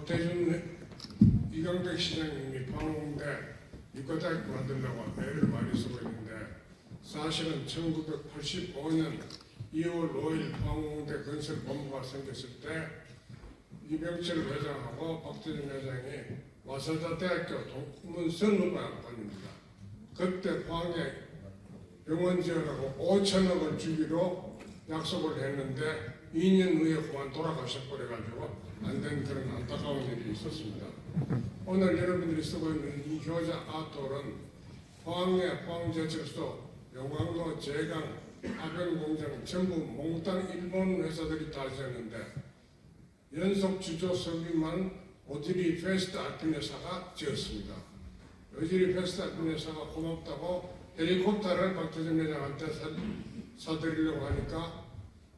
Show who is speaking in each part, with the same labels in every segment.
Speaker 1: 박대준 이강백 시장님이 방공대 육가대학교 만들려고 애를 많이 쓰고 있는데 사실은 1985년 2월 5일 방공대 건설 본부가 생겼을 때 이병철 회장하고 박대준 회장이 와사다 대학교 동문선 후반입니다. 그때 포항에 병원 지으라고 5천억을 주기로 약속을 했는데 2년 후에 그만 돌아가셔버려가지고 안 된 그런 안타까운 일이 있었습니다. 오늘 여러분들이 쓰고 있는 이 효자 아톨은 포항의 포항제철소, 영광로, 제강, 하변공장 전부 몽땅 일본 회사들이 다 지었는데 연속 주조 설비만 오지리 페스트 알피네사가 지었습니다. 오지리 페스트 알피네사가 고맙다고 헬리콥터를 박태준 회장한테 사, 사드리려고 하니까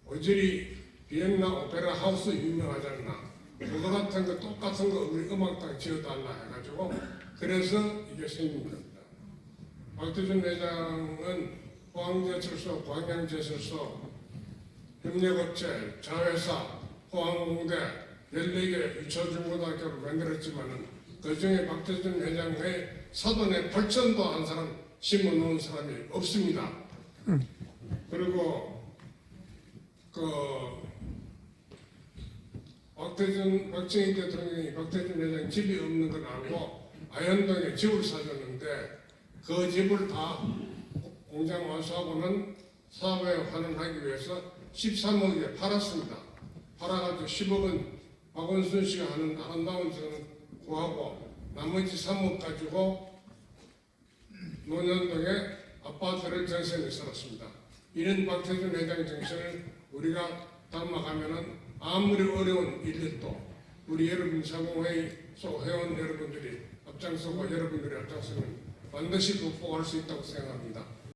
Speaker 1: 오지리 비엔나 오페라 하우스 유명하지 않나 그거 같은 거 똑같은 거 우리 음악당 지어달라 해가지고 그래서 이게 생긴 겁니다. 박태준 회장은 포항제철소, 광양제철소, 협력업체, 자회사, 포항공대 14개 유초중고등학교를 만들었지만은 그 중에 박태준 회장의 사돈의 발전도 한 사람 심어놓은 사람이 없습니다. 그리고 그 박태준 박정희 대통령이 박태준 회장 집이 없는 건 알고 아현동에 집을 사줬는데 그 집을 다 공장 완수하고는 사업에 환원하기 위해서 13억에 팔았습니다. 팔아가지고 10억은 박원순 씨가 하는 아름다운 저는 구하고 나머지 3억 가지고 노년동에 아파트를 전세에 살았습니다. 이런 박태준 회장 정신을 우리가 닮아가면은 아무리 어려운 일도 우리 여러분 소 회원 여러분들이 앞장서고 여러분들이 앞장서면 반드시 극복할 수 있다고 생각합니다.